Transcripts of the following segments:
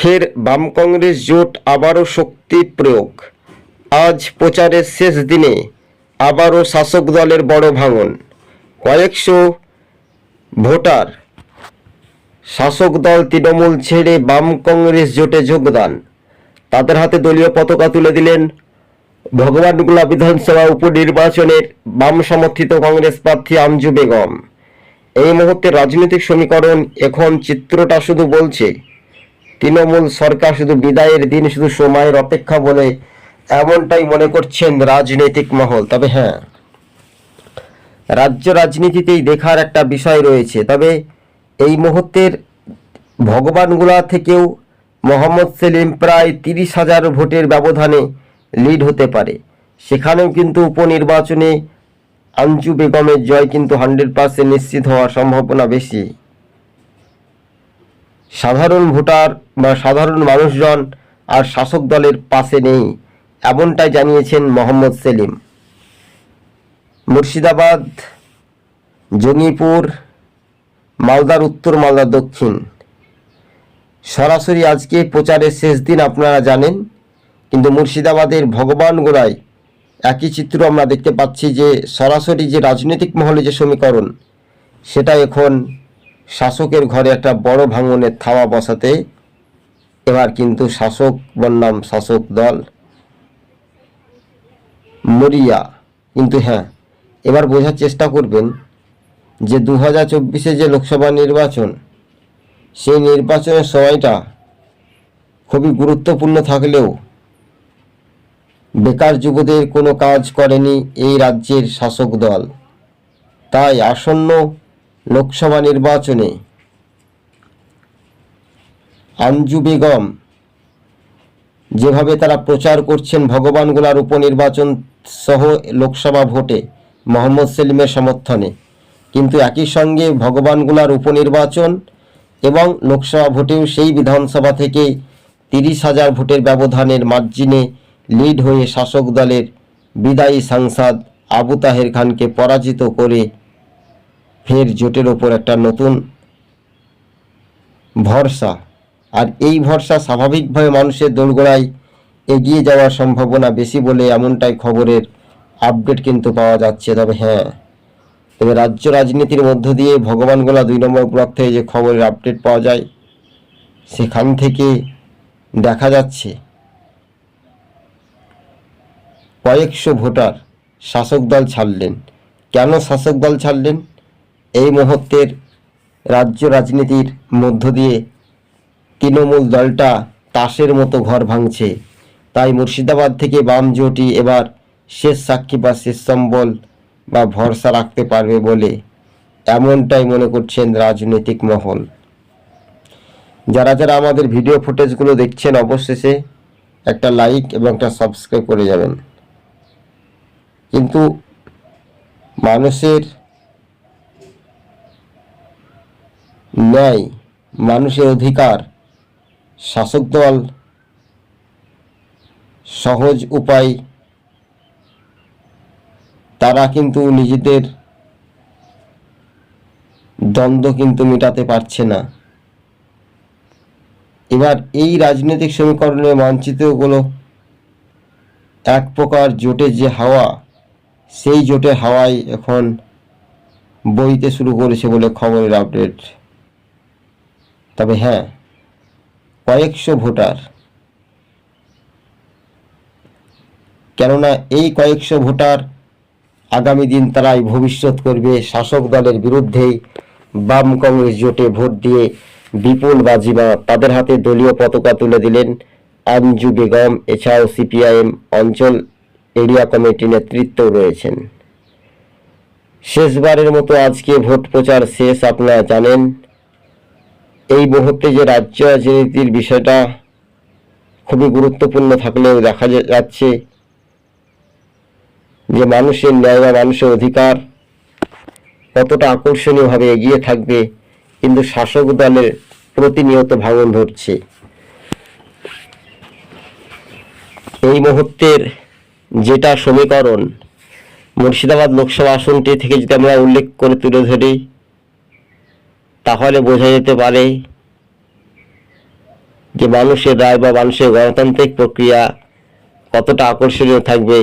ফের বাম কংগ্রেস জোট আবারও শক্তি প্রয়োগ। আজ প্রচারের শেষ দিনে আবারও শাসক দলের বড় ভাঙন। কয়েকশো ভোটার শাসক দল তৃণমূল ছেড়ে বাম কংগ্রেস জোটে যোগদান। তাদের হাতে দলীয় পতাকা তুলে দিলেন ভগবানগোলা বিধানসভা উপনির্বাচনের বাম সমর্থিত কংগ্রেস প্রার্থী আঞ্জু বেগম। এই মুহূর্তে রাজনৈতিক সমীকরণ এখন চিত্রটা শুধু বলছে তৃণমূল সরকার শুধু বিদায়ের দিন, শুধু সময়ের অপেক্ষা বলে এমনটাই মনে করছেন রাজনৈতিক মহল। তবে হ্যাঁ রাজ্য রাজনীতিতেই দেখার একটা বিষয় রয়েছে। তবে এই মুহূর্তের ভগবানগুলা থেকেও মোহাম্মদ সেলিম প্রায় তিরিশ হাজার ভোটের ব্যবধানে লিড হতে পারে। সেখানেও কিন্তু উপনির্বাচনে আঞ্জু বেগমের জয় কিন্তু হান্ড্রেড পার্সেন্ট নিশ্চিত হওয়ার সম্ভাবনা বেশি। সাধারণ ভোটার বা সাধারণ মানুষজন আর শাসক দলের পাশে নেই, এমনটাই জানিয়েছেন মোহাম্মদ সেলিম। মুর্শিদাবাদ, জঙ্গিপুর, মালদার উত্তর, মালদার দক্ষিণ। সরাসরি আজকে প্রচারের শেষ দিন আপনারা জানেন, কিন্তু মুর্শিদাবাদের ভগবানগোড়ায় একই চিত্র আমরা দেখতে পাচ্ছি যে সরাসরি যে রাজনৈতিক মহলে যে সমীকরণ, সেটা এখন শাসকের ঘরে একটা বড় ভাঙনের থাওয়া বসাতে, এবার কিন্তু শাসক বন্যাম শাসক দল। মরিয়া, কিন্তু হ্যাঁ এবার বোঝার চেষ্টা করবেন যে দু হাজার চব্বিশে যে লোকসভা নির্বাচন, সেই নির্বাচনের সময়টা খুবই গুরুত্বপূর্ণ থাকলেও বেকার যুবদের কোনো কাজ করেনি এই রাজ্যের শাসক দল। তাই আসন্ন লোকসভা নির্বাচনে আঞ্জু বেগম যেভাবে তারা প্রচার করছেন ভগবানগোলার উপনির্বাচন সহ লোকসভা ভোটে, মোহাম্মদ সেলিমের সমর্থনে। কিন্তু একই সঙ্গে ভগবানগোলার উপনির্বাচন এবং লোকসভা ভোটেও সেই বিধানসভা থেকে তিরিশ হাজার ভোটের ব্যবধানের মার্জিনে লিড হয়ে শাসক দলের বিদায়ী সাংসদ আবু তাহের খানকে পরাজিত করে ফের জোটের ওপর একটা নতুন ভরসা। আর এই ভরসা স্বাভাবিকভাবে মানুষের দোরগোড়ায় এগিয়ে যাওয়ার সম্ভাবনা বেশি বলে এমনটাই খবরের আপডেট কিন্তু পাওয়া যাচ্ছে। তবে হ্যাঁ তবে রাজ্য রাজনীতির মধ্য দিয়ে ভগবানগোলা দুই নম্বর ব্লক থেকে যে খবরের আপডেট পাওয়া যায়, সেখান থেকে দেখা যাচ্ছে কয়েকশো ভোটার শাসক দল ছাড়লেন। কেন শাসক দল ছাড়লেন? এই মুহূর্তের রাজ্য রাজনীতির মধ্য দিয়ে তৃণমূল দলটা তাসের মতো ঘর ভাঙছে। তাই মুর্শিদাবাদ থেকে বাম জোটই এবার শেষ সাক্ষী বা শেষ সম্বল বা ভরসা রাখতে পারবে বলে এমনটাই মনে করছেন রাজনৈতিক মহল। যারা যারা আমাদের ভিডিও ফুটেজগুলো দেখছেন অবশেষে একটা লাইক এবং একটা সাবস্ক্রাইব করে যাবেন। কিন্তু মানুষের ন্যায়, মানুষের অধিকার, শাসক দল, সহজ উপায়, তারা কিন্তু নিজেদের দ্বন্দ্ব কিন্তু মেটাতে পারছে না। এবার এই রাজনৈতিক সমীকরণের মানচিত্রগুলো এক প্রকার জোটে যে হাওয়া, সেই জোটে হাওয়াই এখন বইতে শুরু করেছে বলে খবরের আপডেট। তবে হ্যাঁ কয়েকশো ভোটার। কেননা এই কয়েকশো ভোটার আগামী দিন তারাই ভবিষ্যৎ করবে শাসক দলের বিরুদ্ধেই বাম কংগ্রেস জোটে ভোট দিয়ে বিপুল বাজিমা। তাদের হাতে দলীয় পতাকা তুলে দিলেন আঞ্জু বেগম, এছাড়াও সিপিআইএম অঞ্চল এরিয়া কমিটি নেতৃত্ব রয়েছেন। শেষবারের মতো আজকে ভোট প্রচার শেষ, আপনারা জানেন। এই মুহূর্তে যে রাজ্য রাজনীতির বিষয়টা খুবই গুরুত্বপূর্ণ থাকলেও দেখা যাচ্ছে যে মানুষের ন্যায় বা মানুষের অধিকার কতটা আকর্ষণীয়ভাবে এগিয়ে থাকবে, কিন্তু শাসক দলের প্রতিনিয়ত ভাঙন ধরছে। এই মুহূর্তের যেটা সমীকরণ, মুর্শিদাবাদ লোকসভা আসনটি থেকে যদি আমরা উল্লেখ করে তুলে ধরি তাহলে বোঝা যেতে পারে যে মানুষের রায় বা মানুষের গণতান্ত্রিক প্রক্রিয়া কতটা আকর্ষণীয় থাকবে,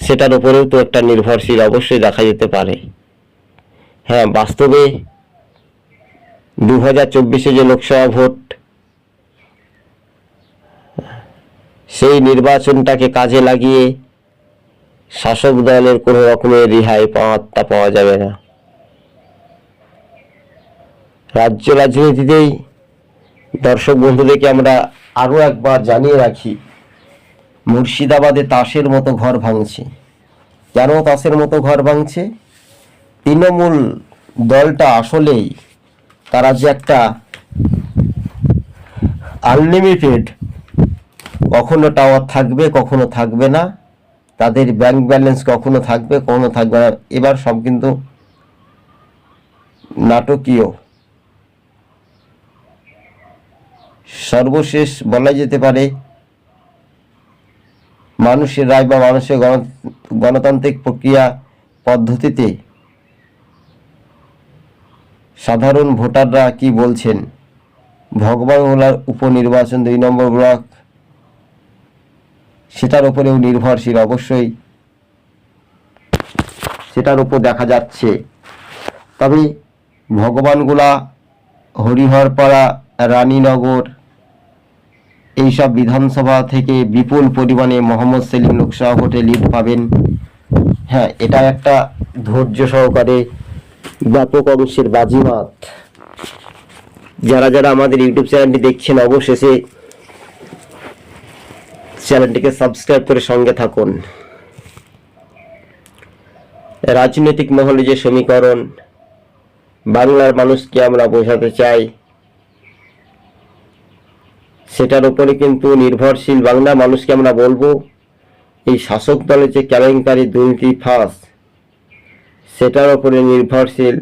সেটার উপরেও তো একটা নির্ভরশীল অবশ্যই দেখা যেতে পারে। হ্যাঁ বাস্তবে দু হাজার চব্বিশে যে লোকসভা ভোট, সেই নির্বাচনটাকে কাজে লাগিয়ে শাসক দলের কোনো রকমের রেহাই পাওয়াত্তা পাওয়া যাবে না। রাজ্য রাজনীতিতেই দর্শক বন্ধুদেরকে আমরা আরও একবার জানিয়ে রাখি, মুর্শিদাবাদে তাসের মতো ঘর ভাঙছে। কেন তাসের মতো ঘর ভাঙছে? তৃণমূল দলটা আসলেই তারা যে একটা আনলিমিটেড কখনো টাওয়ার থাকবে, কখনো থাকবে না। তাদের ব্যাংক ব্যালেন্স কখনো থাকবে কখনো থাকবে না। এবার সব কিন্তু নাটকীয়। সর্বশেষ বলা যেতে পারে, মানুষের রায় বা মানুষের গণ- গণতান্ত্রিক প্রক্রিয়া পদ্ধতিতে সাধারণ ভোটাররা কি বলছেন? ভগবানগোলার উপনির্বাচন দুই নম্বর ব্লক, সেটার উপরেও নির্ভরশীল অবশ্যই। সেটার উপর দেখা যাচ্ছে। তবে ভগবানগোলা হরিহরপাড়া, রানীনগর এইসব বিধানসভা থেকে বিপুল পরিমাণে মোহাম্মদ সেলিম লোকসভা ভোটে লিড পাবেন। হ্যাঁ এটা একটা ধৈর্য সহকারে ব্যাপক অংশের বাজিমাত। যারা যারা আমাদের ইউটিউব চ্যানেলটি দেখছেন, অবশেষে চ্যানেলটিকে সাবস্ক্রাইব করে সঙ্গে থাকুন। রাজনৈতিক মহলে যে সমীকরণ, বাংলার মানুষকে আমরা বোঝাতে চাই সেটার উপরে কিন্তু নির্ভরশীল বাংলা মানুষকে আমরা বলব, এই শাসক দলের যে কেলেঙ্কারি দুর্নীতি ফাঁস, সেটার উপরে নির্ভরশীল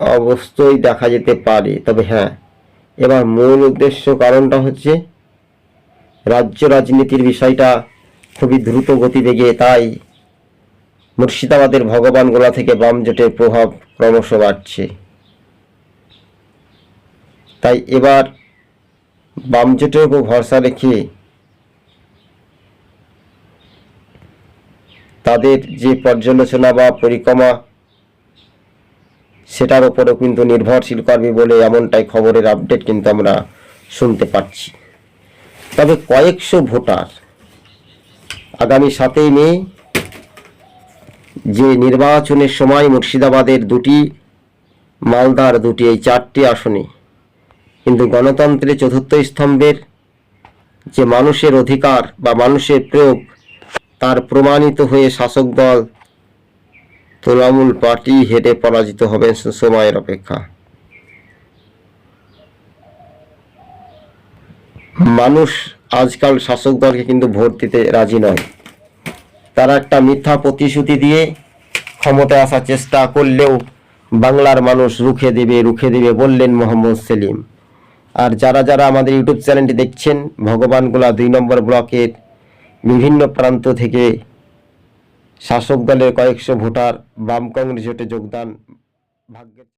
অবশ্যই দেখা যেতে পারে। তবে হ্যাঁ এবার মূল উদ্দেশ্য কারণটা হচ্ছে, রাজ্য রাজনীতির বিষয়টা খুবই দ্রুত গতিবেগে, তাই মুর্শিদাবাদের ভগবানগোলা থেকে বাম জোটের প্রভাব ক্রমশ বাড়ছে। তাই এবার বাম জোটের উপর ভরসা রেখে তাদের যে পর্যালোচনা বা পরিক্রমা, সেটার উপরেও কিন্তু নির্ভরশীল করবে বলে এমনটাই খবরের আপডেট কিন্তু আমরা শুনতে পাচ্ছি। তবে কয়েকশো ভোটার আগামী সাতই মে যে নির্বাচনের সময় মুর্শিদাবাদের দুটি, মালদার দুটি, এই চারটি আসনে কিন্তু গণতন্ত্রের চতুর্থ স্তম্ভের যে মানুষের অধিকার বা মানুষের প্রয়োগ, তার প্রমাণিত হয়ে শাসক দল তৃণমূল পার্টি হেরে পরাজিত হবে সময়ের অপেক্ষা। মানুষ আজকাল শাসক দলকে কিন্তু ভোট দিতে রাজি নয়। তারা একটা মিথ্যা প্রতিশ্রুতি দিয়ে ক্ষমতায় আসার চেষ্টা করলেও বাংলার মানুষ রুখে দেবে রুখে দেবে বললেন মোহাম্মদ সেলিম। আর যারা যারা আমাদের ইউটিউব চ্যানেলটি দেখছেন ভগবানগোলা দুই নম্বর ব্লকের বিভিন্ন প্রান্ত থেকে শাসক দলের কয়েকশো ভোটার বাম কংগ্রেস জোটে যোগদান ভাগ্যের